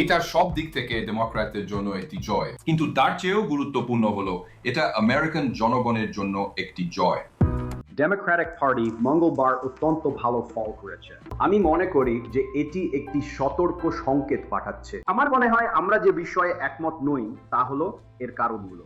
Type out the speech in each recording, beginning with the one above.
এটা সব দিক থেকে ডেমোক্র্যাটদের জন্য একটি জয়। কিন্তু তার চেয়েও গুরুত্বপূর্ণ হলো এটা আমেরিকান জনগণের জন্য একটি জয়। ডেমোক্র্যাটিক পার্টি মঙ্গলবার অত্যন্ত ভালো ফল করেছে। আমি মনে করি যে এটি একটি সতর্ক সংকেত পাঠাচ্ছে। আমার মনে হয় আমরা যে বিষয়ে একমত নই তা হলো এর কারণগুলো।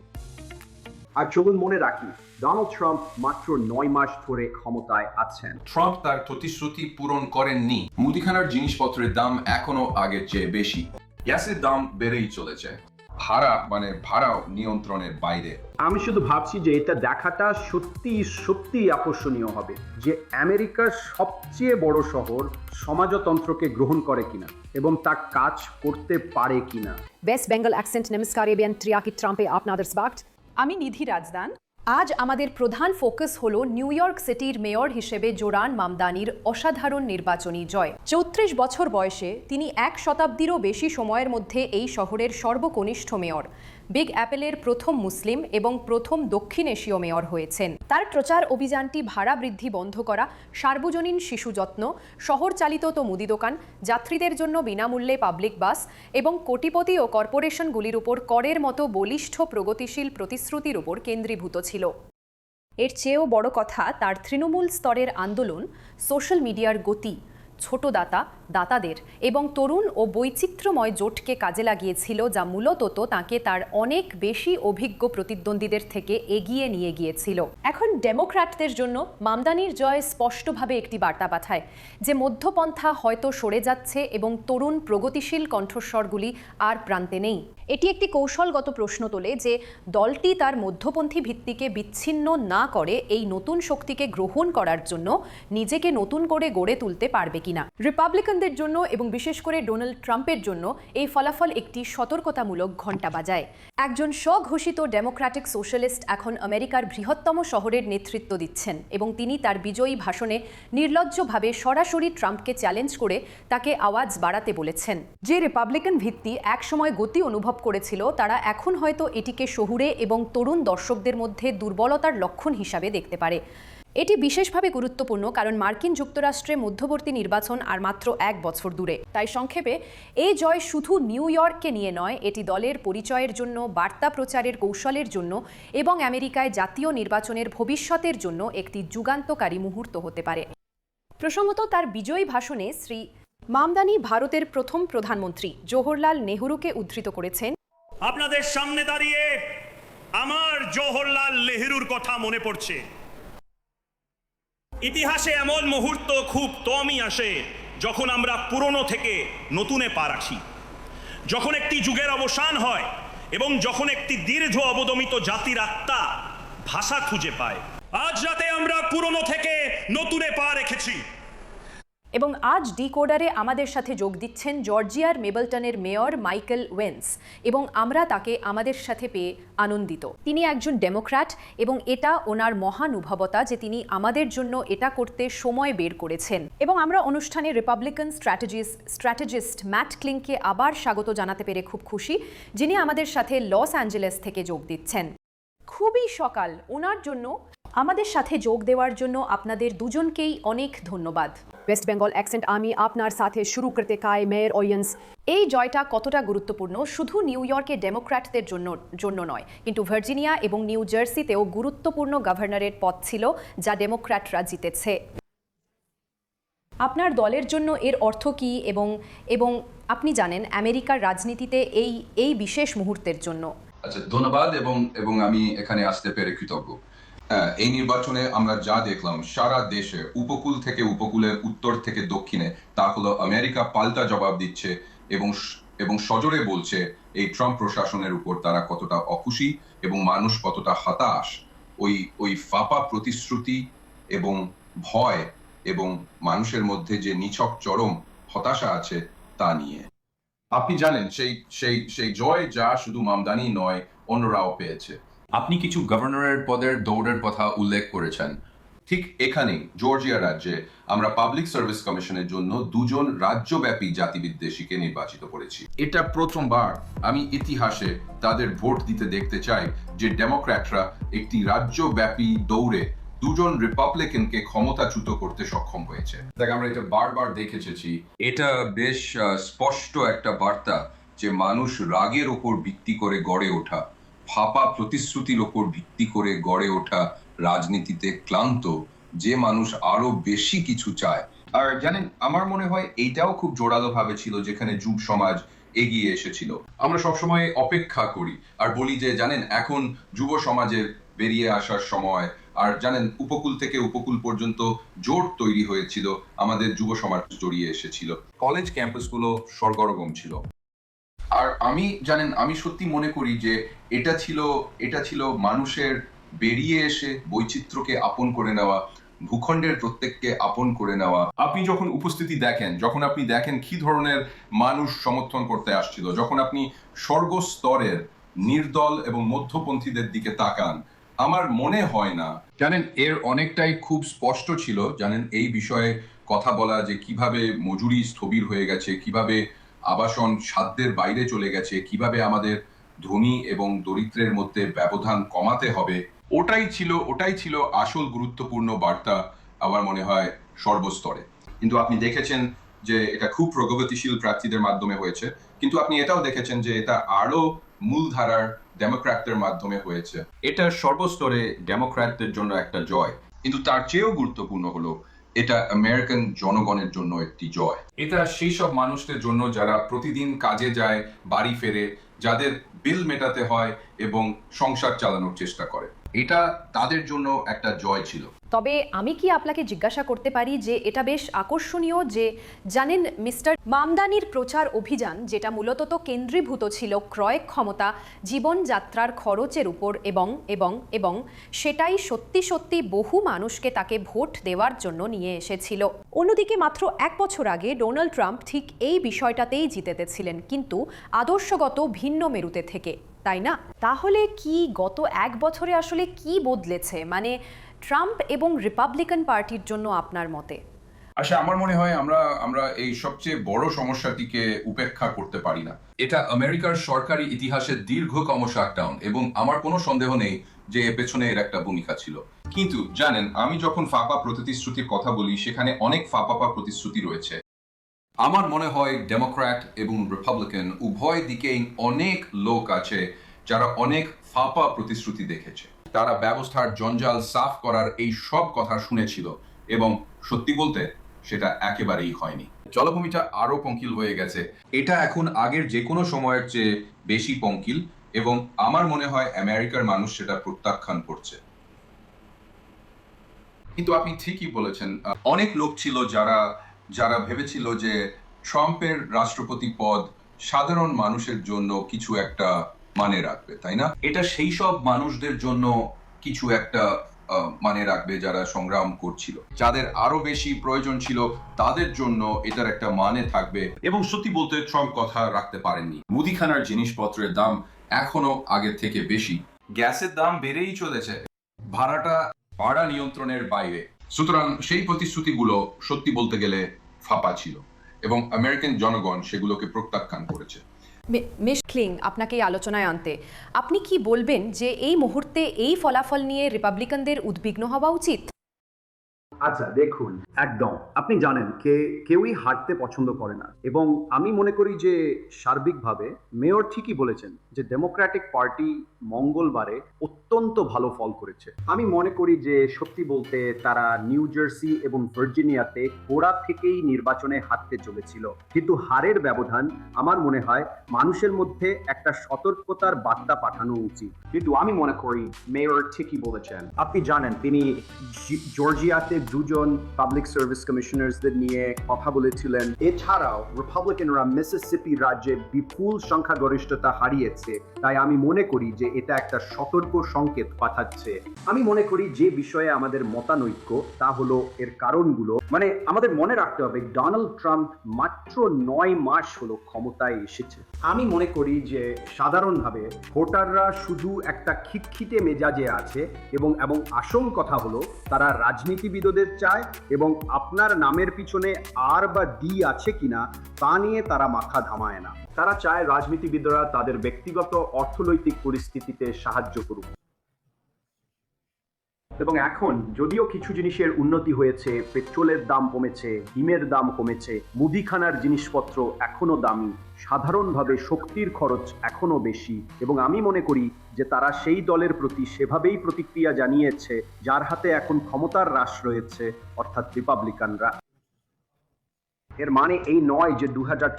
আর চলুন মনে রাখি ডোনাল্ড ট্রাম্প মাত্র নয় মাস ধরে ক্ষমতায় আছেন। ট্রাম্প তার প্রতিশ্রুতি পূরণ করেননি। মুদিখানার জিনিসপত্রের দাম এখনও আগের চেয়ে বেশি। গ্যাসের দাম বেড়েই চলেছে। ভাড়া মানে ভাড়াও নিয়ন্ত্রণের বাইরে। আমি শুধু ভাবছি যে এটা দেখাটা সত্যি সত্যি আকর্ষণীয় হবে যে আমেরিকার সবচেয়ে বড় শহর সমাজতন্ত্রকে গ্রহণ করে কিনা এবং তা কাজ করতে পারে কিনা। West Bengal Accent Namaskaribian Triaki ট্রাম্পে আপনাদের স্বাগত। আমি নিধি রাজদান। আজ আমাদের প্রধান ফোকাস হল নিউ ইয়র্ক সিটির মেয়র হিসেবে জোরান মামদানির অসাধারণ নির্বাচনী জয়। চৌত্রিশ বছর বয়সে তিনি এক শতাব্দীরও বেশি সময়ের মধ্যে এই শহরের সর্বকনিষ্ঠ মেয়র। বিগ অ্যাপেলের প্রথম মুসলিম এবং প্রথম দক্ষিণ এশীয় মেয়র হয়েছেন। তার প্রচার অভিযানটি ভাড়া বৃদ্ধি বন্ধ করা, সার্বজনীন শিশু যত্ন শহর চালিত তো মুদি দোকান, যাত্রীদের জন্য বিনামূল্যে পাবলিক বাস এবং কোটিপতি ও কর্পোরেশনগুলির উপর করের মতো বলিষ্ঠ প্রগতিশীল প্রতিশ্রুতির উপর কেন্দ্রীভূত ছিল। এর চেয়েও বড় কথা, তার তৃণমূল স্তরের আন্দোলন, সোশ্যাল মিডিয়ার গতি। ছোট দাতা, দাতাদের এবং তরুণ ও বৈচিত্র্যময় জোটকে কাজে লাগিয়েছিল যা মূলত তো তাকে তার অনেক বেশি অভিজ্ঞ প্রতিদ্বন্দ্বীদের থেকে এগিয়ে নিয়ে গিয়েছিল। এখন ডেমোক্র্যাটদের জন্য মামদানির জয় স্পষ্টভাবে একটি বার্তা পাঠায়, যে মধ্যপন্থা হয়তো সরে যাচ্ছে এবং তরুণ প্রগতিশীল কণ্ঠস্বরগুলি আর প্রান্তে নেই। এটি একটি কৌশলগত প্রশ্ন তোলে যে দলটি তার মধ্যপন্থী ভিত্তিকে বিচ্ছিন্ন না করে এই নতুন শক্তিকে গ্রহণ করার জন্য নিজেকে নতুন করে গড়ে তুলতে পারবে কিনা। রিপাবলিকানদের জন্য এবং বিশেষ করে ডোনাল্ড ট্রাম্পের জন্য এই ফলাফল একটি সতর্কতামূলক ঘণ্টা বাজায়। একজন স্বঘোষিত ডেমোক্র্যাটিক সোশ্যালিস্ট এখন আমেরিকার বৃহত্তম শহরের নেতৃত্ব দিচ্ছেন এবং তিনি তার বিজয়ী ভাষণে নির্লজ্জভাবে সরাসরি ট্রাম্পকে চ্যালেঞ্জ করে তাকে আওয়াজ বাড়াতে বলেছেন। যে রিপাবলিকান ভিত্তি একসময় গতি অনুভব করেছিল, তারা এখন হয়তো এটিকে শহুরে এবং তরুণ দর্শকদের মধ্যে দুর্বলতার লক্ষণ হিসাবে দেখতে পারে। এটি বিশেষভাবে গুরুত্বপূর্ণ কারণ মার্কিন যুক্তরাষ্ট্রে মধ্যবর্তী নির্বাচন আর মাত্র এক বছর দূরে। তাই সংক্ষেপে এই জয় শুধু নিউ ইয়র্ককে নিয়ে নয়, এটি দলের পরিচয়ের জন্য, বার্তা প্রচারের কৌশলের জন্য এবং আমেরিকায় জাতীয় নির্বাচনের ভবিষ্যতের জন্য একটি যুগান্তকারী মুহূর্ত হতে পারে। প্রসঙ্গত, তার বিজয়ী ভাষণে শ্রী মামদানি ভারতের প্রথম প্রধানমন্ত্রী জওহরলাল নেহরুকে উদ্ধৃত করেছেন, আপনাদের সামনে দাঁড়িয়ে আমার জওহরলাল নেহরুর কথা মনে পড়ছে। ইতিহাসে এমন মুহূর্ত খুব কমই আসে যখন আমরা পুরনো থেকে নতুনে পা রাখি। যখন একটি যুগের অবসান হয় এবং যখন একটি দীর্ঘ অবদমিত জাতির আত্মা ভাষা খুঁজে পায়। আজ রাতে আমরা পুরনো থেকে নতুনে পা রেখেছি। এবং আজ ডিকোডারে আমাদের সাথে যোগ দিচ্ছেন জর্জিয়ার মেবলটনের মেয়র মাইকেল ওয়েন্স এবং আমরা তাকে আমাদের সাথে পেয়ে আনন্দিত। তিনি একজন ডেমোক্র্যাট এবং এটা ওনার মহানুভবতা যে তিনি আমাদের জন্য এটা করতে সময় বের করেছেন। এবং আমরা অনুষ্ঠানে রিপাবলিকান স্ট্র্যাটেজিস্ট স্ট্র্যাটেজিস্ট ম্যাট ক্লিংকে আবার স্বাগত জানাতে পেরে খুব খুশি, যিনি আমাদের সাথে লস অ্যাঞ্জেলেস থেকে যোগ দিচ্ছেন। খুবই সকাল, ওনার জন্য আমাদের সাথে যোগ দেওয়ার জন্য আপনাদের দুজনকেই অনেক ধন্যবাদ। ওয়েস্ট বেঙ্গল অ্যাকসেন্ট আমি আপনার সাথে শুরু করতে কায় মেয়র অয়েন্স এই জয়টা কতটা গুরুত্বপূর্ণ? শুধু নিউ ইয়র্কে ডেমোক্র্যাটদের জন্য জন্য নয়, কিন্তু ভার্জিনিয়া এবং নিউ জার্সিতেও গুরুত্বপূর্ণ গভর্নরের পদ ছিল, যা ডেমোক্র্যাটরা জিতেছে। আপনার দলের জন্য এর অর্থ কী এবং এবং আপনি জানেন আমেরিকার রাজনীতিতে এই এই বিশেষ মুহূর্তের জন্য। আচ্ছা ধন্যবাদ এবং এবং আমি এখানে আসতে পেরে কৃতজ্ঞ। হ্যাঁ, এই নির্বাচনে আমরা যা দেখলাম সারা দেশে উপকূল থেকে উপকূলের উত্তর থেকে দক্ষিণে তা হলো আমেরিকা পাল্টা জবাব দিচ্ছে এবং এবং সজোরে বলছে এই ট্রাম্প প্রশাসনের উপর তারা কতটা অখুশি এবং মানুষ কতটা হতাশ। ওই ওই ফাপা প্রতিশ্রুতি এবং ভয় এবং মানুষের মধ্যে যে নিছক চরম হতাশা আছে তা নিয়ে। আপনি জানেন সেই সেই সেই জয় যা শুধু মামদানি নয় অন্যরাও পেয়েছে। আপনি কিছু গভর্নরের পদের দৌড়ের কথা উল্লেখ করেছেন। ঠিক এখানেই জর্জিয়া রাজ্যে আমরা পাবলিক সার্ভিস কমিশনের জন্য দুজন রাজ্যব্যাপী জাতিবিদ্বেষীকে নির্বাচিত করেছি। এটা প্রথমবার আমি ইতিহাসে তাদের ভোট দিতে দেখতে চাই যে ডেমোক্র্যাটরা একটি রাজ্যব্যাপী দৌড়ে দুজন রিপাবলিকানকে ক্ষমতাচ্যুত করতে সক্ষম হয়েছে। দেখ, আমরা এটা বারবার দেখেছি এটা বেশ স্পষ্ট একটা বার্তা যে মানুষ রাগের ওপর ভিত্তি করে গড়ে ওঠা। ফাপা প্রতিশ্রুতির ওপর ভিত্তি করে গড়ে ওঠা রাজনীতিতে ক্লান্ত, যে মানুষ আরও বেশি কিছু চায়। আর জানেন, আমার মনে হয় এইটাও খুব জোরালো ভাবে ছিল যেখানে যুব সমাজ এগিয়ে এসেছিল। আমরা সবসময় অপেক্ষা করি আর বলি যে, জানেন, এখন যুব সমাজের বেরিয়ে আসার সময় আর জানেন, উপকূল থেকে উপকূল পর্যন্ত জোট তৈরি হয়েছিল, আমাদের যুব সমাজ জড়িয়ে এসেছিল। কলেজ ক্যাম্পাসগুলো সরগরগম ছিল। আর আমি, জানেন, আমি সত্যি মনে করি যে এটা ছিল এটা ছিল মানুষের বেরিয়ে এসে বৈচিত্র্যকে আপন করে নেওয়া, ভূখণ্ডের প্রত্যেককে আপন করে নেওয়া। আপনি যখন উপস্থিতি দেখেন, যখন আপনি দেখেন কি ধরনের মানুষ সমর্থন করতে আসছিল, যখন আপনি স্বর্গস্তরের নির্দল এবং মধ্যপন্থীদের দিকে তাকান, আমার মনে হয় না, জানেন, এর অনেকটাই খুব স্পষ্ট ছিল, জানেন, এই বিষয়ে কথা বলা যে কীভাবে মজুরি স্থবির হয়ে গেছে, কীভাবে আবাসন সাধ্যের বাইরে চলে গেছে, কীভাবে আমাদের ধনী এবং দরিদ্রের মধ্যে ব্যবধান কমাতে হবে? ওটাই ছিল ওটাই ছিল আসল গুরুত্বপূর্ণ বার্তা আমার মনে হয় সর্বস্তরে। কিন্তু আপনি দেখেছেন যে এটা খুব প্রগতিশীল প্রার্থীদের মাধ্যমে হয়েছে, কিন্তু আপনি এটাও দেখেছেন যে এটা আরও মূলধারার ডেমোক্র্যাটদের মাধ্যমে হয়েছে। এটা সর্বস্তরে ডেমোক্র্যাটদের জন্য একটা জয়। কিন্তু তার চেয়েও গুরুত্বপূর্ণ হলো এটা আমেরিকান জনগণের জন্য একটি জয়। এটা সেই সব মানুষদের জন্য যারা প্রতিদিন কাজে যায়, বাড়ি ফেরে, যাদের বিল মেটাতে হয় এবং সংসার চালানোর চেষ্টা করে। এটা তাদের জন্য একটা জয় ছিল। তবে আমি কি আপনাকে জিজ্ঞাসা করতে পারি যে এটা বেশ আকর্ষণীয় যে জানেন মিস্টার মামদানির প্রচার অভিযান, যেটা মূলত তো কেন্দ্রীভূত ছিল ক্রয় ক্ষমতা, জীবনযাত্রার খরচের উপর এবং এবং এবং সেটাই সত্যি সত্যি বহু মানুষকে তাকে ভোট দেওয়ার জন্য নিয়ে এসেছিল। অন্যদিকে মাত্র এক বছর আগে ডোনাল্ড ট্রাম্প ঠিক এই বিষয়টাতেই জিতেতেছিলেন কিন্তু আদর্শগত ভিন্ন মেরুতে থেকে, তাই না? তাহলে কি গত এক বছরে আসলে কি বদলেছে? মানে ট্রাম্প এবং রিপাবলিকান পার্টির জন্য আপনার মতে? আচ্ছা আমার মনে হয় আমরা আমরা এই সবচেয়ে বড় সমস্যাটিকে উপেক্ষা করতে পারি না। এটা আমেরিকার সরকারি ইতিহাসের দীর্ঘতম শাটডাউন এবং আমার কোনো সন্দেহ নেই যে এর পেছনে এর একটা ভূমিকা ছিল। কিন্তু জানেন, আমি যখন ফাঁপা প্রতিশ্রুতির কথা বলি, সেখানে অনেক ফাঁপাপা প্রতিশ্রুতি রয়েছে। আমার মনে হয় ডেমোক্র্যাট এবং রিপাবলিকান উভয় দিকেই অনেক লোক আছে যারা অনেক ফাঁপা প্রতিশ্রুতি দেখেছে। তারা ব্যবস্থার জঞ্জাল সাফ করার এই সব কথা শুনেছিল এবং সত্যি বলতে সেটা একেবারেই হয়নি। জলভূমিটা আরও পঙ্কিল হয়ে গেছে। এটা এখন আগের যে কোনো সময়ের চেয়ে বেশি পঙ্কিল এবং আমার মনে হয় আমেরিকার মানুষ সেটা প্রত্যাখ্যান করছে। কিন্তু আপনি ঠিকই বলেছেন, অনেক লোক ছিল যারা যারা ভেবেছিল যে ট্রাম্পের রাষ্ট্রপতি পদ সাধারণ মানুষের জন্য কিছু একটা মানে রাখবে, তাই না? এটা সেই সব মানুষদের জন্য কিছু একটা মানে রাখবে যারা সংগ্রাম করছিল। যাদের আরও বেশি প্রয়োজন ছিল, তাদের জন্য এটার একটা মানে থাকবে। এবং সত্যি বলতে ট্রাম্প কথা রাখতে পারেননি। মুদিখানার জিনিসপত্রের দাম এখনও আগের থেকে বেশি। গ্যাসের দাম বেড়েই চলেছে। ভাড়াটা ভাড়া নিয়ন্ত্রণের বাইরে। সুতরাং সেই প্রতিশ্রুতিগুলো সত্যি বলতে গেলে ফাঁপা ছিল। এবং আমেরিকান জনগণ সেগুলোকে প্রত্যাখ্যান করেছে। মিস ক্লিং আপনাকে এই আলোচনায় আনতে। আপনি কি বলবেন যে এই মুহূর্তে এই ফলাফল নিয়ে রিপাবলিকানদের উদ্বিগ্ন হওয়া উচিত? আচ্ছা দেখুন, একদম। আপনি জানেন, কে, কেউই হারতে পছন্দ করে না। এবং আমি মনে করি যে, সার্বিকভাবে মেয়র ঠিকই বলেছেন যে ডেমোক্রেটিক পার্টি মঙ্গলবারে অত্যন্ত ভালো ফল করেছে। আমি মনে করি যে, সত্যি বলতে তারা নিউ জার্সি এবং ভার্জিনিয়াতে গোড়া থেকেই নির্বাচনে হারতে চলেছিল। কিন্তু হারের ব্যবধান, আমার মনে হয়, মানুষের মধ্যে একটা সতর্কতার বার্তা পাঠানো উচিত। কিন্তু আমি মনে করি, মেয়র ঠিকই বলেছেন। আপনি জানেন, তিনি জর্জিয়াতে দুজন পাবলিক সার্ভিস কমিশনার্সদের নিয়ে কথা বলেছিলেন। এছাড়াও রিপাবলিকানরা মিসিসিপি রাজ্যে বিপুল সংখ্যাগরিষ্ঠতা হারিয়েছে। তাই আমি মনে করি যে এটা একটা সতর্ক সংকেত পাঠাচ্ছে। আমি মনে করি যে বিষয়ে আমাদের মতানৈক্য, তা হলো এর কারণগুলো। মানে আমাদের মনে রাখতে হবে ডোনাল্ড ট্রাম্প মাত্র নয় মাস হলো ক্ষমতায় এসেছে। আমি মনে করি যে সাধারণভাবে ভোটাররা শুধু একটা খিটখিটে মেজাজে আছে এবং এবং আসল কথা হলো তারা রাজনীতিবিদদের চায় এবং আপনার নামের পিছনে আর বা ডি আছে কিনা তা নিয়ে তারা মাথা ঘামায় না। তারা চায় রাজনীতিবিদরা তাদের ব্যক্তিগত অর্থনৈতিক পরিস্থিতিতে সাহায্য করুক। এবং এখন যদিও কিছু জিনিসের উন্নতি হয়েছে, পেট্রোলের দাম কমেছে, ডিমের দাম কমেছে, মুদিখানার জিনিসপত্র এখনও দামি, সাধারণভাবে শক্তির খরচ এখনও বেশি, এবং আমি মনে করি যে তারা সেই দলের প্রতি সেভাবেই প্রতিক্রিয়া জানিয়েছে, যার হাতে এখন ক্ষমতার হ্রাস রয়েছে, অর্থাৎ রিপাবলিকানরা। এর মানে এই নয় যে দু হাজার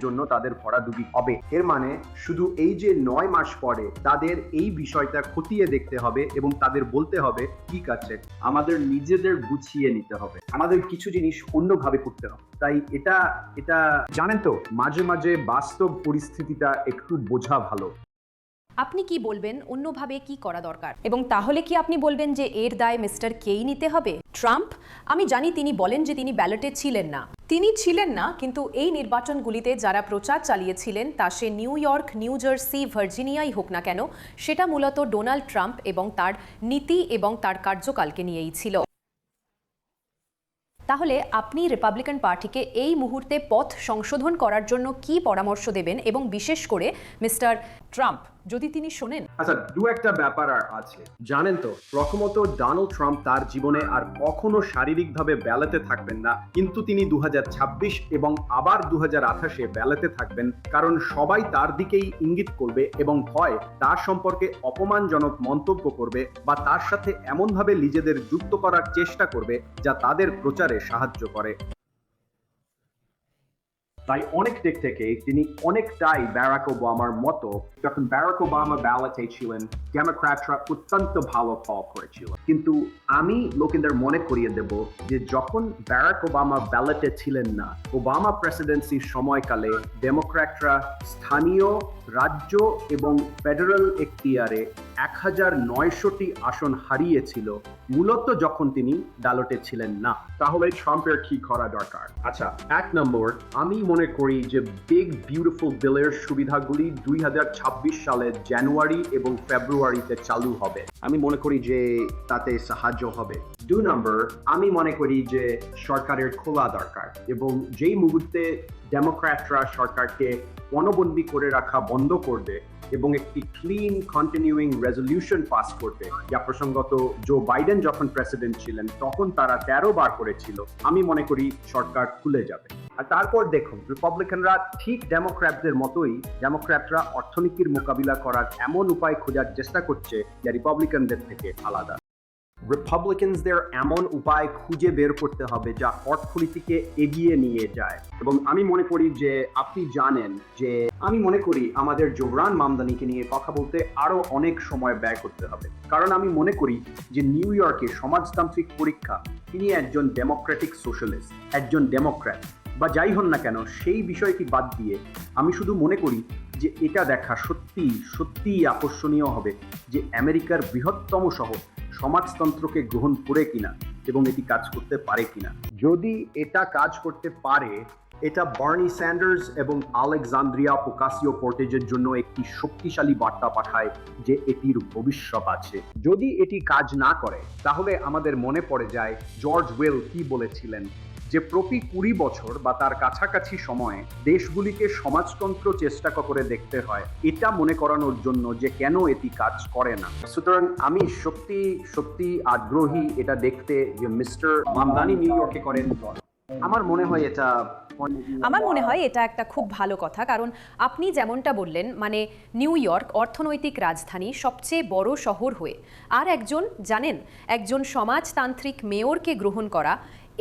জন্য তাদের ভরাডুবি হবে। এর মানে শুধু এই যে নয় মাস পরে তাদের এই বিষয়টা খতিয়ে দেখতে হবে এবং তাদের বলতে হবে, ঠিক আছে, আমাদের নিজেদের গুছিয়ে নিতে হবে। আমাদের কিছু জিনিস অন্যভাবে করতে হবে। তাই এটা এটা জানেন তো, মাঝে মাঝে বাস্তব পরিস্থিতিটা একটু বোঝা ভালো। আপনি কি বলবেন? অন্যভাবে কি করা দরকার? এবং তাহলে কি আপনি বলবেন যে এর দায় মিস্টার কেই নিতে হবে? ট্রাম্প? আমি জানি তিনি বলেন যে তিনি ব্যালটে ছিলেন না। তিনি ছিলেন না, কিন্তু এই নির্বাচনগুলিতে যারা প্রচার চালিয়েছিলেন, তা সে নিউ ইয়র্ক, নিউ জার্সি, ভার্জিনিয়াই হোক না কেন, সেটা মূলত ডোনাল্ড ট্রাম্প এবং তার নীতি এবং তার কার্যকালকে নিয়েই ছিল। তাহলে আপনি রিপাবলিকান পার্টিকে এই মুহূর্তে পথ সংশোধন করার জন্য কি পরামর্শ দেবেন এবং বিশেষ করে মিস্টার ট্রাম্প? যদি তিনি শোনেন। আচ্ছা দু একটা ব্যাপার আর আছে। জানেন তো, প্রথমত ডোনাল্ড ট্রাম্প তার জীবনে আর কখনো শারীরিকভাবে ব্যালেতে থাকবেন না। কিন্তু তিনি দু এবং আবার দু হাজার আঠাশে ব্যালেতে থাকবেন। কারণ সবাই তার দিকেই ইঙ্গিত করবে এবং ভয় তার সম্পর্কে অপমানজনক মন্তব্য করবে বা তার সাথে এমনভাবে নিজেদের যুক্ত করার চেষ্টা করবে যা তাদের প্রচারে সাহায্য করে। তাই অনেক দিক থেকে তিনি অনেকটাই ব্যারাক ওবামার মতো যখন ব্যারাক ওবামা ব্যালটে ছিলেন ডেমোক্র্যাটরা অত্যন্ত ভালো ফল করেছিল। কিন্তু আমি লোকেদের মনে করিয়ে দেব যে যখন ব্যারাক ওবামা ব্যালটে ছিলেন না, ওবামা প্রেসিডেন্সির সময়কালে ডেমোক্র্যাটরা স্থানীয় রাজ্য এবং ফেডারেল এখতিয়ারে এক হাজার নয়শোটি আসন হারিয়েছিল, মূলত যখন তিনি ব্যালটে ছিলেন না। তাহলে ট্রাম্পের কি করা দরকার? আচ্ছা এক নম্বর, আমি মনে করি যে বিগ বিউটিফুল বিলের সুবিধাগুলি দুই হাজার ছাব্বিশ সালের জানুয়ারি এবং ফেব্রুয়ারিতে চালু হবে। আমি মনে করি যে তাতে সাহায্য হবে। দু নম্বর আমি মনে করি যে সরকারের খোলা দরকার এবং যেই মুহূর্তে ডেমোক্র্যাটরা সরকারকে পণবন্দি করে রাখা বন্ধ করবে এবং একটি ক্লিন কন্টিনিউইং রেজলিউশন পাস করবে, যা প্রসঙ্গত জো বাইডেন যখন প্রেসিডেন্ট ছিলেন, তখন তারা তেরো বার করেছিল। আমি মনে করি সরকার খুলে যাবে। আর তারপর দেখুন রিপাবলিকানরা ঠিক ডেমোক্র্যাটদের মতোই ডেমোক্র্যাটরা অর্থনীতির মোকাবিলা করার এমন উপায় খোঁজার চেষ্টা করছে যা রিপাবলিকানদের থেকে আলাদা। রিপাবলিকানসদের এমন উপায় খুঁজে বের করতে হবে যা অর্থনীতিকে এগিয়ে নিয়ে যায়। এবং আমি মনে করি যে আপনি জানেন যে আমি মনে করি আমাদের জোহরান মামদানিকে নিয়ে কথা বলতে আরও অনেক সময় ব্যয় করতে হবে। কারণ আমি মনে করি যে নিউ ইয়র্কে সমাজতান্ত্রিক পরীক্ষা, তিনি একজন ডেমোক্রেটিক সোশ্যালিস্ট একজন ডেমোক্র্যাট বা যাই হন না কেন, সেই বিষয়টি বাদ দিয়ে আমি শুধু মনে করি যে এটা দেখা সত্যি, সত্যিই আকর্ষণীয় হবে যে আমেরিকার বৃহত্তম শহর সমাজতন্ত্রকে গ্রহণ করে কিনা এবং এটি কাজ করতে পারে কিনা। যদি এটা কাজ করতে পারে, এটা বার্নি স্যান্ডার্স এবং আলেকজান্দ্রিয়া পোকাসিও কোর্টেজের জন্য একটি শক্তিশালী বার্তা পাঠায় যে এটির ভবিষ্যৎ আছে। যদি এটি কাজ না করে, তাহলে আমাদের মনে পড়ে যায়, জর্জ ওয়েল কি বলেছিলেন? যে প্রতি কুড়ি বছর বা তার কাছাকাছি সময়ে দেশগুলিকে সমাজতন্ত্র চেষ্টা করে দেখতে হয়, এটা মনে করানোর জন্য যে কেন এটি কাজ করে না। সুতরাং আমি সত্যি সত্যি আগ্রহী এটা দেখতে যে মিস্টার মামদানি নিউ ইয়র্কে করেন আমার মনে হয় এটা আমার মনে হয় এটা একটা খুব ভালো কথা, কারণ আপনি যেমনটা বললেন মানে নিউ ইয়র্ক অর্থনৈতিক রাজধানী সবচেয়ে বড় শহর হয়ে, আর একজন, জানেন, একজন সমাজতান্ত্রিক মেয়রকে গ্রহণ করা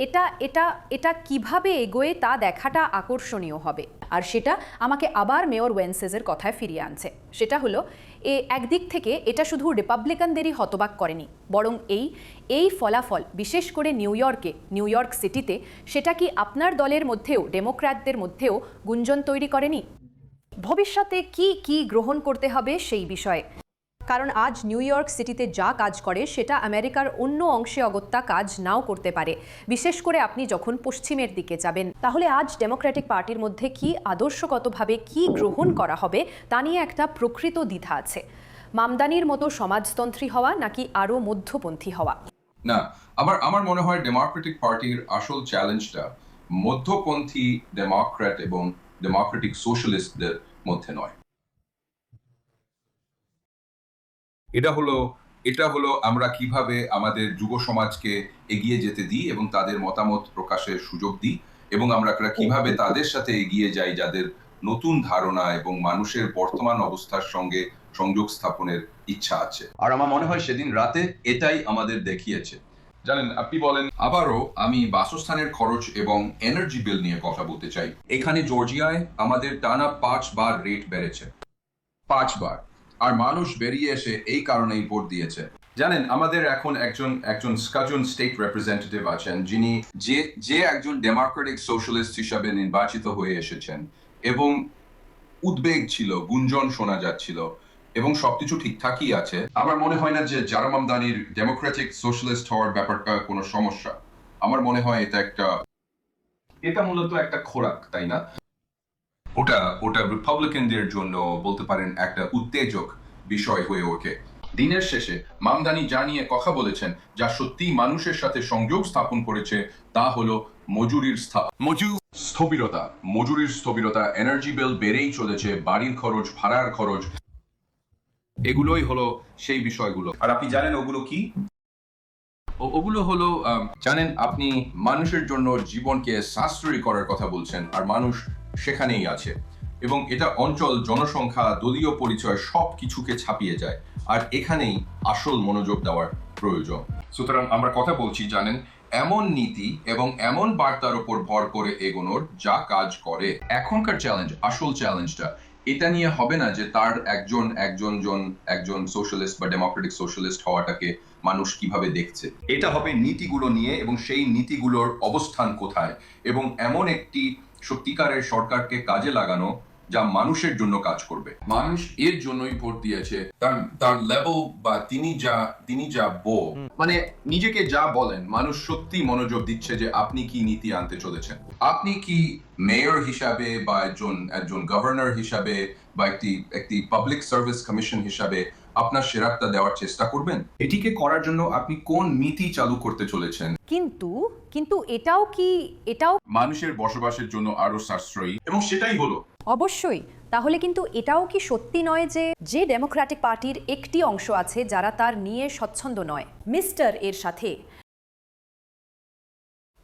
এটা এটা এটা কীভাবে এগোয় তা দেখাটা আকর্ষণীয় হবে। আর সেটা আমাকে আবার মেয়র ওয়েন্সেসের কথায় ফিরিয়ে আনছে। সেটা হলো, এ একদিক থেকে এটা শুধু রিপাবলিকানদেরই হতবাক করেনি, বরং এই এই ফলাফল, বিশেষ করে নিউ ইয়র্কে, নিউ ইয়র্ক সিটিতে, সেটা কি আপনার দলের মধ্যেও, ডেমোক্র্যাটদের মধ্যেও গুঞ্জন তৈরি করেনি? ভবিষ্যতে কি কি গ্রহণ করতে হবে সেই বিষয়ে কারণ আজ নিউ ইয়র্ক সিটিতে যা কাজ করে, সেটা আমেরিকার অন্য অংশে অগত্যা কাজ নাও করতে পারে। বিশেষ করে আপনি যখন পশ্চিমের দিকে যাবেন। তাহলে আজ ডেমোক্রেটিক পার্টির মধ্যে কি আদর্শগতভাবে কি গ্রহণ করা হবে, তা নিয়ে একটা প্রকৃত দ্বিধা আছে। মামদানির মতো সমাজতন্ত্রী হওয়া নাকি আরও মধ্যপন্থী হওয়া? না, আমার আমার মনে হয় ডেমোক্রেটিক পার্টির আসল চ্যালেঞ্জটা মধ্যপন্থী ডেমোক্র্যাট এবং ডেমোক্রেটিক সোশ্যালিস্টদের মধ্যে নয়। এটা হলো এটা হলো আমরা কীভাবে আমাদের যুব সমাজকে এগিয়ে যেতে দিই এবং তাদের মতামত প্রকাশের সুযোগ দিই এবং আমরা কীভাবে তাদের সাথে এগিয়ে যাই যাদের নতুন ধারণা এবং মানুষের বর্তমান অবস্থার সঙ্গে সংযোগ স্থাপনের ইচ্ছা আছে। আর আমার মনে হয় সেদিন রাতে এটাই আমাদের দেখিয়েছে। জানেন আপনি বলেন আবারও আমি বাসস্থানের খরচ এবং এনার্জি বিল নিয়ে কথা বলতে চাই। এখানে জর্জিয়ায় আমাদের টানা পাঁচবার রেট বেড়েছে। পাঁচবার। আর মানুষ বেরিয়ে এসে এই কারণেই ভোট দিয়েছে। জানেন, আমাদের এখন একজন একজন স্কাজন স্টেট রিপ্রেজেন্টেটিভ আছেন যিনি যে যে একজন ডেমোক্রেটিক সোশ্যালিস্ট হিসাবে নির্বাচিত হয়ে এসেছেন এবং উদ্বেগ ছিল, গুঞ্জন শোনা যাচ্ছিল এবং সবকিছু ঠিকঠাকই আছে। আমার মনে হয় না যে জারামামদানির ডেমোক্রেটিক সোশ্যালিস্ট হওয়ার ব্যাপারটা কোনো সমস্যা। আমার মনে হয় এটা একটা এটা মূলত একটা খোরাক, তাই না? ওটা ওটা রিপাবলিকানদের জন্য বলতে পারেন একটা উত্তেজক বিষয় হয়ে ওঠে। দিনের শেষে মামদানি যা নিয়ে কথা বলেছেন যা সত্যি মানুষের সাথে সংযোগ স্থাপন করেছে তা হলো মজুরির মজুর স্থবিরতা। মজুরির স্থবিরতা এনার্জি বিল বেড়েই চলেছে বাড়ির খরচ ভাড়ার খরচ। এগুলোই হলো সেই বিষয়গুলো। আর আপনি জানেন ওগুলো কি? ওগুলো হলো জানেন আপনি মানুষের জন্য জীবনকে সাশ্রয়ী করার কথা বলছেন আর মানুষ সেখানেই আছে। এবং এটা অঞ্চল, জনসংখ্যা, দলীয় পরিচয় সব কিছুকে ছাপিয়ে যায়। আর এখানেই আসল মনোযোগ দেওয়ার প্রয়োজন। সুতরাং আমরা কথা বলছি, জানেন, এমন নীতি এবং এমন বার্তার উপর ভর করে এগোনোর যা কাজ করে। এখনকার চ্যালেঞ্জ আসল চ্যালেঞ্জটা এটা নিয়ে হবে না যে তার একজন একজন জন, একজন সোশ্যালিস্ট বা ডেমোক্রেটিক সোশ্যালিস্ট হওয়াটাকে মানুষ কীভাবে দেখছে। এটা হবে নীতিগুলো নিয়ে এবং সেই নীতিগুলোর অবস্থান কোথায়? এবং এমন একটি সত্যিকারের সরকারকে কাজে লাগানো যা মানুষের জন্য কাজ করবে। মানুষ এর জন্যই ভোট দিয়েছে তার তার লেভেল বা তিনি যা তিনি যা বো মানে নিজেকে যা বলেন মানুষ সত্যি মনোযোগ দিচ্ছে যে আপনি কি নীতি আনতে চলেছেন। আপনি কি মেয়র হিসাবে বা একজন একজন গভর্নর হিসাবে বা একটি একটি পাবলিক সার্ভিস কমিশন হিসাবে আপনার সেরাটা দেওয়ার চেষ্টা করবেন? এটিকে করার জন্য আপনি কোন নীতি চালু করতে চলেছেন? কিন্তু কিন্তু এটাও কি এটাও মানুষের বসবাসের জন্য আরও সাশ্রয়ী এবং সেটাই হলো। অবশ্যই তাহলে কিন্তু এটাও কি সত্যি নয় যে যে ডেমোক্র্যাটিক পার্টির একটি অংশ আছে যারা তার নিয়ে স্বচ্ছন্দ নয়? মিস্টার এর সাথে।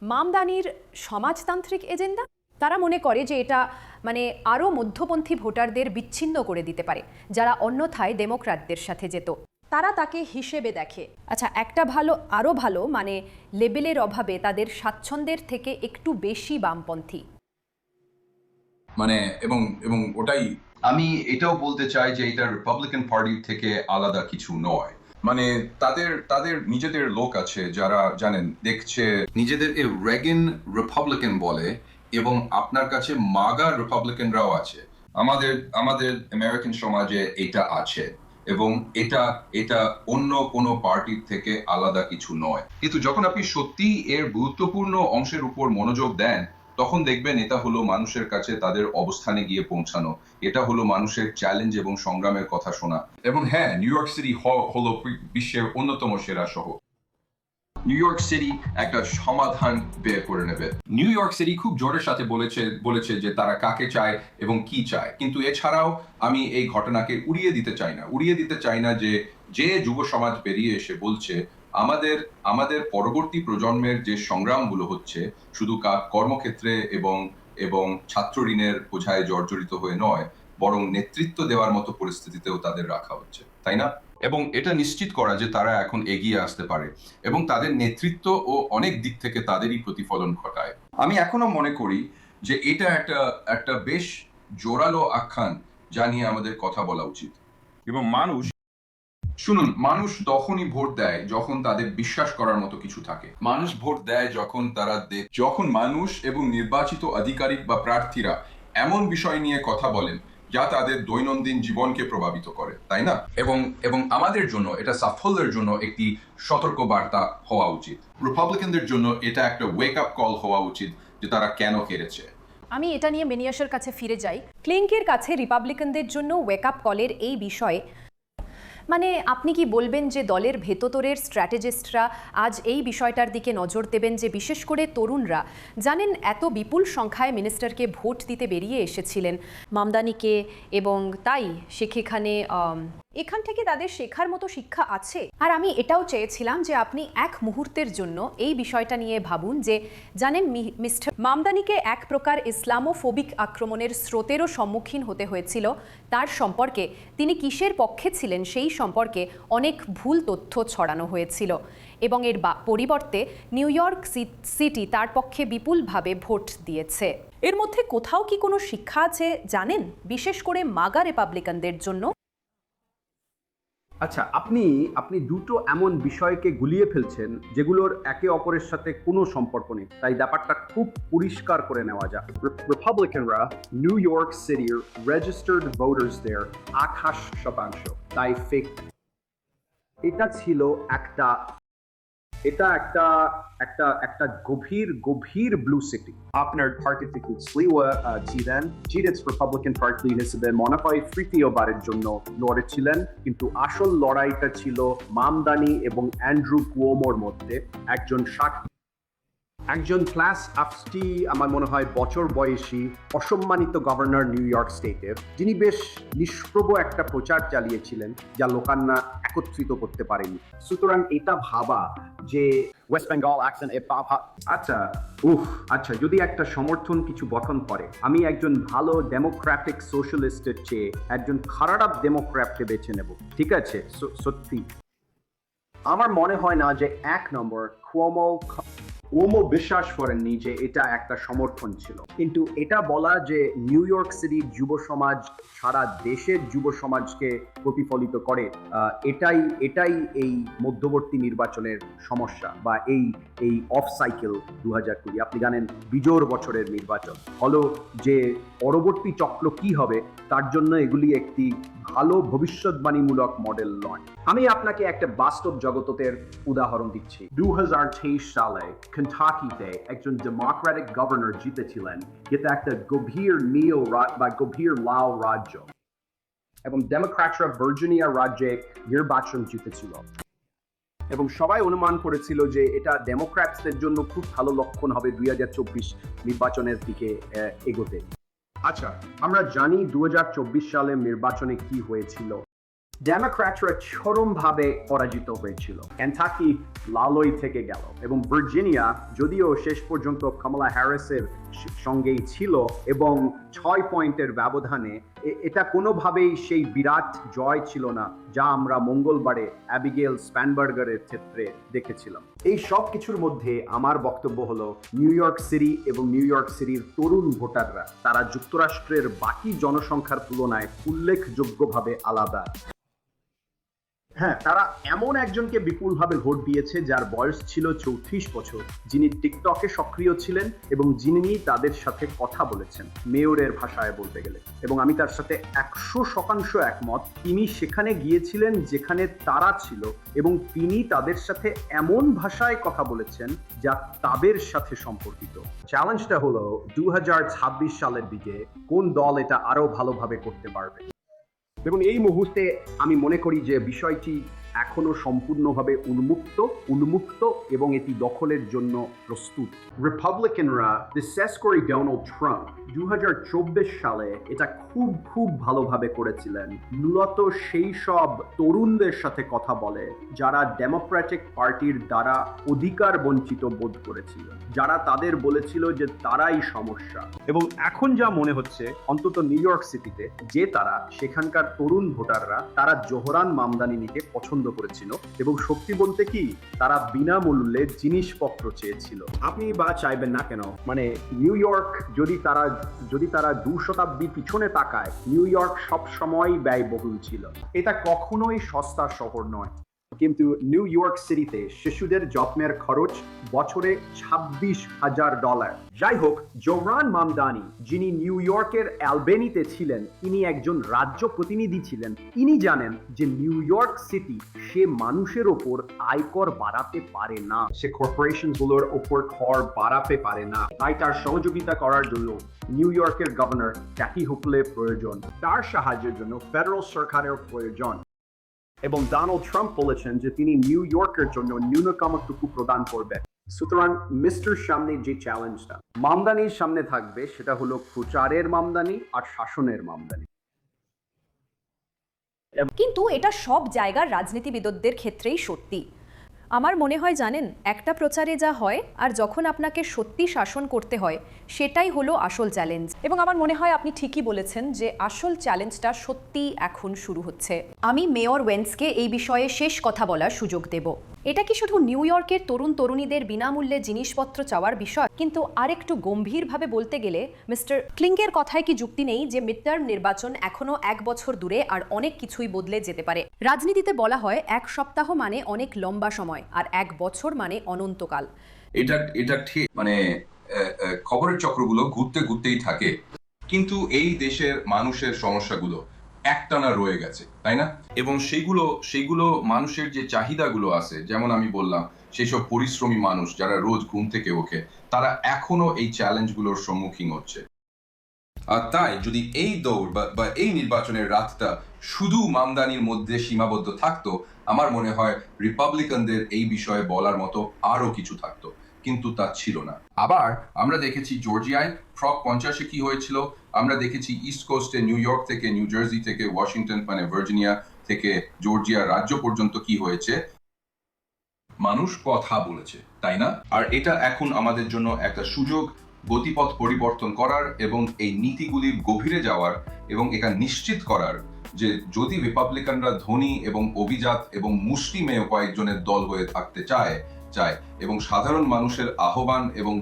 মামদানির সমাজতান্ত্রিক এজেন্ডা? তারা মনে করে যে এটা মানে আরও মধ্যপন্থী ভোটারদের বিচ্ছিন্ন করে দিতে পারে, যারা অন্যথায় ডেমোক্র্যাটদের সাথে যেত। তারা তাকে হিসেবে দেখে। আচ্ছা একটা ভালো, আরও ভালো মানে লেবেলের অভাবে তাদের স্বাচ্ছন্দ্যের থেকে একটু বেশি বামপন্থী। মানে এবং এবং ওটাই আমি এটাও বলতে চাই যে এটা রিপাবলিকান পার্টি থেকে আলাদা কিছু নয়। মানে তাদের তাদের নিজেদের লোক আছে যারা, জানেন, দেখছে নিজেদের রেগেন রিপাবলিকান বলে এবং আপনার কাছে মাগা রিপাবলিকানরাও আছে। আমাদের আমাদের আমেরিকান সমাজে এটা আছে এবং এটা এটা অন্য কোনো পার্টির থেকে আলাদা কিছু নয়। কিন্তু যখন আপনি সত্যি এর গুরুত্বপূর্ণ অংশের উপর মনোযোগ দেন, তখন দেখবেন এটা হলো মানুষের কাছে তাদের অবস্থানে গিয়ে পৌঁছানো। এটা হলো মানুষের চ্যালেঞ্জ এবং সংগ্রামের কথা শোনা। এবং হ্যাঁ নিউ ইয়র্ক সিটি হলো বিশ্বের অন্যতম সেরা শহর। নিউ ইয়র্ক সিটি একটা সমাধান বের করে নেবে। নিউ ইয়র্ক সিটি খুব জোরের সাথে বলেছে বলেছে যে তারা কাকে চায় এবং কি চায়। কিন্তু এছাড়াও আমি এই ঘটনাকে উড়িয়ে দিতে চাই না। উড়িয়ে দিতে চাই না যে যে যুব সমাজ বেরিয়ে এসে বলছে, আমাদের আমাদের পরবর্তী প্রজন্মের যে সংগ্রামগুলো হচ্ছে, শুধু কর্মক্ষেত্রে এবং এবং ছাত্র ঋণের বোঝায় জর্জরিত হয়ে নয়, বরং নেতৃত্ব দেওয়ার মতো পরিস্থিতিতেও তাদের রাখা হচ্ছে। তাই না? এবং এটা নিশ্চিত করা যে তারা এখন এগিয়ে আসতে পারে এবং তাদের নেতৃত্ব ও অনেক দিক থেকে তাদেরই প্রতিফলন ঘটায়। আমি এখনও মনে করি যে এটা একটা একটা বেশ জোরালো আখ্যান যা নিয়ে আমাদের কথা বলা উচিত। এবং মানুষ শুনুন মানুষ তখনই ভোট দেয় যখন তাদের বিশ্বাস করার মতো কিছু থাকে। মানুষ ভোট দেয় যখন তারা যখন মানুষ এবং নির্বাচিত আধিকারিক বা প্রার্থীরা এমন বিষয় নিয়ে কথা বলেন যা তাদের দৈনন্দিন জীবনকে প্রভাবিত করে তাই না? এবং এবং আমাদের জন্য এটা সাফল্যের জন্য একটি সতর্ক বার্তা হওয়া উচিত। রিপাবলিকানদের জন্য এটা একটা ওয়েক আপ কল হওয়া উচিত যে তারা কেন হেরেছে। আমি এটা নিয়ে মেনিয়াসের কাছে ফিরে যাই। ক্লিংকের কাছে রিপাবলিকানদের জন্য ওয়েক আপ কলের এই বিষয়ে মানে আপনি কি বলবেন যে দলের ভেতরের স্ট্র্যাটেজিস্টরা আজ এই বিষয়টার দিকে নজর দেবেন যে বিশেষ করে তরুণরা? জানেন, এত বিপুল সংখ্যায় মিনিস্টারকে ভোট দিতে বেরিয়ে এসেছিলেন মামদানিকে এবং তাই সেখানে এখান থেকে তাদের শেখার মতো শিক্ষা আছে? আর আমি এটাও চেয়েছিলাম যে আপনি এক মুহূর্তের জন্য এই বিষয়টা নিয়ে ভাবুন যে, জানেন মিস্টার মামদানিকে এক প্রকার ইসলামোফোবিক আক্রমণের স্রোতেরও সম্মুখীন হতে হয়েছিল। তার সম্পর্কে তিনি কিসের পক্ষে ছিলেন সেই সম্পর্কে অনেক ভুল তথ্য ছড়ানো হয়েছিল। এবং এর পরিবর্তে নিউ ইয়র্ক সিটি তার পক্ষে বিপুলভাবে ভোট দিয়েছে। এর মধ্যে কোথাও কি কোনো শিক্ষা আছে জানেন? বিশেষ করে মাগা রিপাবলিকানদের জন্য। আচ্ছা আপনি আপনি দুটো এমন বিষয়কে গুলিয়ে ফেলছেন যেগুলোর একে অপরের সাথে কোনো সম্পর্ক নেই। তাই ব্যাপারটা খুব পরিষ্কার করে নেওয়া যাক। রিপাবলিকানরা নিউ ইয়র্ক সিটির রেজিস্টার্ড ভোটার্সদের আঠাশ শতাংশ। তাই ফেক এটা ছিল একটা এটা একটা একটা একটা গভীর গভীর ব্লু সিটি আপনার পার্টি থেকে স্লিওয়া ছিলেন। জিরেটস রিপাবলিকান পার্টি হিসেবে মনে হয় তৃতীয়বারের জন্য লড়েছিলেন কিন্তু আসল লড়াইটা ছিল মামদানি এবং অ্যান্ড্রু কুয়োমোর মধ্যে। একজন ষাট একজন ক্লাস আফস্টি আমার মনে হয় বছর বয়সী, অসম্মানিত গভর্নর নিউ ইয়র্ক স্টেটের যিনি বেশ নিষ্প্রভ একটা প্রচার চালিয়েছিলেন, যা লোকান্না একত্রিত করতে পারেনি। সুতরাং এটা ভাবা যে ওয়েস্ট বেঙ্গল অ্যাকশন এ আচ্ছা উফ আচ্ছা যদি একটা সমর্থন কিছু গঠন করে, আমি একজন ভালো ডেমোক্রেটিক সোশ্যালিস্টের চেয়ে একজন খারাপ ডেমোক্র্যাটকে বেছে নেব, ঠিক আছে? সত্যি। আমার মনে হয় না যে এক নম্বর কুয়োমো কুয়োমো বিশ্বাস করেননি যে এটা একটা সমর্থন ছিল। কিন্তু এটা বলা যে নিউ ইয়র্ক সিটির যুব সমাজ সারা দেশের যুব সমাজকে প্রতিফলিত করে এটাই এটাই এই মধ্যবর্তী নির্বাচনের সমস্যা বা এই এই অফ সাইকেল দু হাজার কুড়ি। আপনি জানেন বিজোর বছরের নির্বাচন। হলো যে পরবর্তী চক্র কি হবে, তার জন্য এগুলি একটি ভালো ভবিষ্যৎবাণীমূলক মডেল নয় আমি আপনাকে একটা বাস্তব জগতের উদাহরণ দিচ্ছি। দু সালে কেন্টাকিতে একজন ডেমোক্রেটিক গভর্নর জিতেছিলেন। যেটা একটা গভীর নীল বা গভীর লাল রাজ্য। এবং ডেমোক্র্যাটরা ভার্জিনিয়া রাজ্যে নির্বাচন জিতেছিল। এবং সবাই অনুমান করেছিল যে এটা ডেমোক্র্যাটসদের জন্য খুব ভালো লক্ষণ হবে দুই হাজার চব্বিশ নির্বাচনের দিকে এগোতে। আচ্ছা আমরা জানি দুই হাজার চব্বিশ সালে নির্বাচনে কি হয়েছিল। ডেমোক্র্যাটরা চরমভাবে পরাজিত হয়েছিল। ক্যান্টাকি লালই থেকে গেল এবং ভার্জিনিয়া, যদিও শেষ পর্যন্ত কমলা হ্যারিসের সঙ্গেই ছিল এবং ছয় পয়েন্টের ব্যবধানে এটা কোনোভাবেই সেই বিরাট জয় ছিল না যা আমরা মঙ্গলবারে অ্যাবিগেল স্প্যানবার্গারের ক্ষেত্রে দেখেছিলাম। এই সব কিছুর মধ্যে আমার বক্তব্য হলো, নিউ ইয়র্ক সিটি এবং নিউ ইয়র্ক সিটির তরুণ ভোটাররা, তারা যুক্তরাষ্ট্রের বাকি জনসংখ্যার তুলনায় উল্লেখযোগ্যভাবে আলাদা। হ্যাঁ তারা এমন একজনকে বিপুলভাবে ভোট দিয়েছে যার বয়স ছিল চৌত্রিশ বছর। যিনি টিকটকে সক্রিয় ছিলেন এবং যিনি তাদের সাথে কথা বলেছেন, মেয়রের ভাষায় বলতে গেলে। এবং আমি তার সাথে একশো শতাংশ একমত, তিনি সেখানে গিয়েছিলেন যেখানে তারা ছিল এবং তিনি তাদের সাথে এমন ভাষায় কথা বলেছেন যা তাদের সাথে সম্পর্কিত। চ্যালেঞ্জটা হলো দু হাজার ছাব্বিশ সালের দিকে কোন দল এটা আরও ভালোভাবে করতে পারবে? এবং এই মুহূর্তে আমি মনে করি যে বিষয়টি এখনও সম্পূর্ণভাবে উন্মুক্ত উন্মুক্ত এবং এটি দখলের জন্য প্রস্তুত। রিপাবলিকানরা বিশেষ করে ডোনাল্ড ট্রাম্প দু হাজার চব্বিশ সালে এটা খুব খুব ভালোভাবে করেছিলেন। মূলত সেই সব তরুণদের সাথে কথা বলে, যারা ডেমোক্রেটিক পার্টির দ্বারা অধিকার বঞ্চিত বোধ করেছিল, যারা তাদের বলেছিল যে তারাই সমস্যা। এবং এখন যা মনে হচ্ছে, অন্তত নিউ ইয়র্ক সিটিতে যে তারা, সেখানকার তরুণ ভোটাররা, তারা জোহরান মামদানি নিতে পছন্দ করেছিল এবং শক্তি বলতে কি, তারা বিনামূল্যে জিনিসপত্র চেয়েছিল। আপনি বা চাইবেন না কেন? মানে নিউ ইয়র্ক যদি তারা যদি তারা দু শতাব্দী পিছনে তাকায়, নিউ ইয়র্ক সবসময় ব্যয়বহুল ছিল। এটা কখনোই সস্তা শহর নয়। কিন্তু নিউ ইয়র্ক সিটিতে শিশুদের যত্নের খরচ বছরে ছাব্বিশ হাজার ডলার। যাই হোক জোরান মামদানি, যিনি নিউ ইয়র্কের অ্যালবেনিতে ছিলেন তিনি একজন রাজ্য প্রতিনিধি ছিলেন। তিনি জানেন যে নিউ ইয়র্ক সিটি সে মানুষের ওপর আয়কর বাড়াতে পারে না। সে কর্পোরেশনগুলোর ওপর কর বাড়াতে পারে না। তাই তার সহযোগিতা করার জন্য নিউ ইয়র্কের গভর্নর ট্যাকি হুপলে প্রয়োজন। তার সাহায্যের জন্য ফেডারেল সরকারের প্রয়োজন। এবং ডোনাল্ড ট্রাম্প বলেছেন যে তিনি নিউ ইয়র্কের জন্য ন্যূনতমটুকু প্রদান করবেন সুতরাং মিস্টার সামনে যে চ্যালেঞ্জটা মামদানির সামনে থাকবে সেটা হলো প্রচারের মামদানি আর শাসনের মামদানি। কিন্তু এটা সব জায়গার রাজনীতিবিদদের ক্ষেত্রেই সত্যি। আমার মনে হয় জানেন, একটা প্রচারে যা হয় আর যখন আপনাকে সত্যি শাসন করতে হয়, সেটাই হলো আসল চ্যালেঞ্জ। এবং আমার মনে হয় আপনি ঠিকই বলেছেন যে আসল চ্যালেঞ্জটা সত্যি এখন শুরু হচ্ছে। আমি মেয়র ওয়েন্সকে এই বিষয়ে শেষ কথা বলার সুযোগ দেব। এটা কি শুধু নিউ ইয়র্কের তরুণ তরুণীদের বিনামূল্যে জিনিসপত্র চাওয়ার বিষয়? কিন্তু আরেকটু গম্ভীরভাবে বলতে গেলে, মিস্টার ক্লিঙ্কের কথায় কি যুক্তি নেই যে মিড টার্ম নির্বাচন এখনও এক বছর দূরে আর অনেক কিছুই বদলে যেতে পারে? রাজনীতিতে বলা হয়, এক সপ্তাহ মানে অনেক লম্বা সময় আর এক বছর মানে অনন্তকাল। এটা এটা ঠিক মানে খবরের চক্রগুলো ঘুরতে ঘুরতেই থাকে। কিন্তু এই দেশের মানুষের সমস্যাগুলো একটানা রয়ে গেছে, তাই না? এবং সেগুলো সেগুলো মানুষের যে চাহিদাগুলো আছে, যেমন আমি বললাম সেই সব পরিশ্রমী মানুষ যারা রোজ ঘুম থেকে ওঠে, তারা এখনও এই চ্যালেঞ্জগুলোর সম্মুখীন হচ্ছে। আর তাই যদি এই দৌড় বা- এই নির্বাচনের রাতটা শুধু মামদানির মধ্যে সীমাবদ্ধ থাকতো, আমার মনে হয় রিপাবলিকানদের এই বিষয়ে বলার মতো আরও কিছু থাকতো, কিন্তু তা ছিল না। আবার আমরা দেখেছি জর্জিয়ায় ফ্রক পঞ্চাশে কি হয়েছিল? আমরা দেখেছি ইস্ট কোস্টে নিউ ইয়র্ক থেকে নিউ জার্সি থেকে ওয়াশিংটন মানে ভার্জিনিয়া থেকে জর্জিয়া রাজ্য পর্যন্ত কি হয়েছে? মানুষ কথা বলেছে, তাই না? আর এটা এখন আমাদের জন্য একটা সুযোগ, গতিপথ পরিবর্তন করার এবং এই নীতিগুলির গভীরে যাওয়ার এবং এটা নিশ্চিত করার যে যদি রিপাবলিকানরা ধনী এবং অভিজাত এবং মুষ্টিমেয় কয়েকজনের দল হয়ে থাকতে চায় চায় এবং সাধারণ মানুষের আহ্বান এবং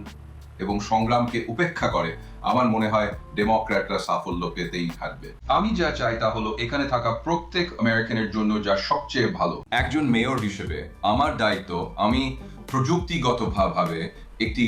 এবং সংগ্রামকে উপেক্ষা করে আমার মনে হয় ডেমোক্র্যাটরা সাফল্য পেতেই থাকবে। আমি যা চাই তা হলো এখানে থাকা প্রত্যেক আমেরিকানের জন্য যা সবচেয়ে ভালো। একজন মেয়র হিসেবে আমার দায়িত্ব আমি প্রযুক্তিগতভাবে একটি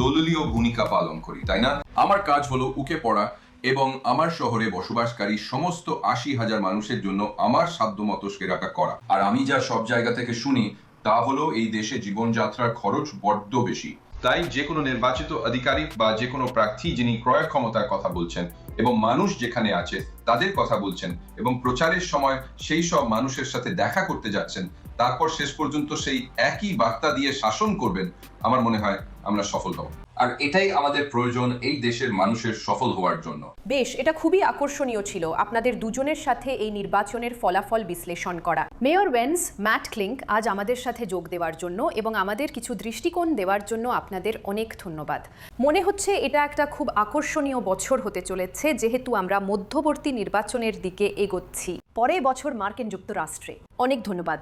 দলীয় ভূমিকা পালন করি, তাই না? আমার কাজ হলো উকে পড়া এবং আমার শহরে বসবাসকারী সমস্ত আশি হাজার মানুষের জন্য আমার সাধ্যমতো সেরাটা করা। আর আমি যা সব জায়গা থেকে শুনি, তা হলো এই দেশে জীবনযাত্রার খরচ বড্ড বেশি। তাই যে কোনো নির্বাচিত আধিকারিক বা যে কোনো প্রার্থী যিনি ক্রয় ক্ষমতার কথা বলছেন এবং মানুষ যেখানে আছে তাদের কথা বলছেন এবং প্রচারের সময় সেই সব মানুষের সাথে দেখা করতে যাচ্ছেন তারপর শেষ পর্যন্ত সেই একই বার্তা দিয়ে শাসন করবেন, আমার মনে হয় আমরা সফল হব। আর এটাই আমাদের প্রয়োজন এই দেশের মানুষের সফল হওয়ার জন্য। বেশ, এটা খুবই আকর্ষণীয় ছিল আপনাদের দুজনের সাথে এই নির্বাচনের ফলাফল বিশ্লেষণ করা। মেয়র ওয়েন্স, ম্যাট ক্লিঙ্ক আজ আমাদের সাথে যোগ দেওয়ার জন্য এবং আমাদের কিছু দৃষ্টিকোণ দেওয়ার জন্য আপনাদের অনেক ধন্যবাদ। মনে হচ্ছে এটা একটা খুব আকর্ষণীয় বছর হতে চলেছে, যেহেতু আমরা মধ্যবর্তী নির্বাচনের দিকে এগোচ্ছি। পরের বছর মার্কিন যুক্তরাষ্ট্রে। অনেক ধন্যবাদ।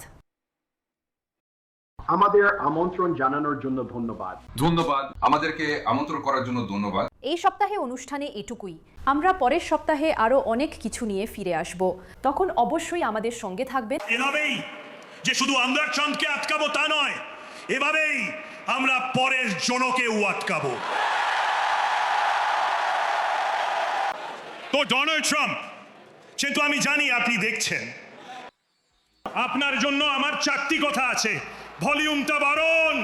আমাদের আমন্ত্রণ জানানোর জন্য ধন্যবাদ। ধন্যবাদ। আমাদেরকে আমন্ত্রণ করার জন্য ধন্যবাদ। এই সপ্তাহে অনুষ্ঠানে এটুকুই। আমরা পরের সপ্তাহে আরও অনেক কিছু নিয়ে ফিরে আসব। তখন অবশ্যই আমাদের সঙ্গে থাকবেন। এভাবেই যে শুধু আমরা ট্রাম্পকে আটকাবো তা নয় এভাবেই আমরা পরের জনকেও আটকাবো। তো ডোনাল্ড ট্রাম্প কিন্তু আমি জানি আপনি দেখছেন। আপনার জন্য আমার চারটি কথা আছে। ভলিউমটা বাড়ন।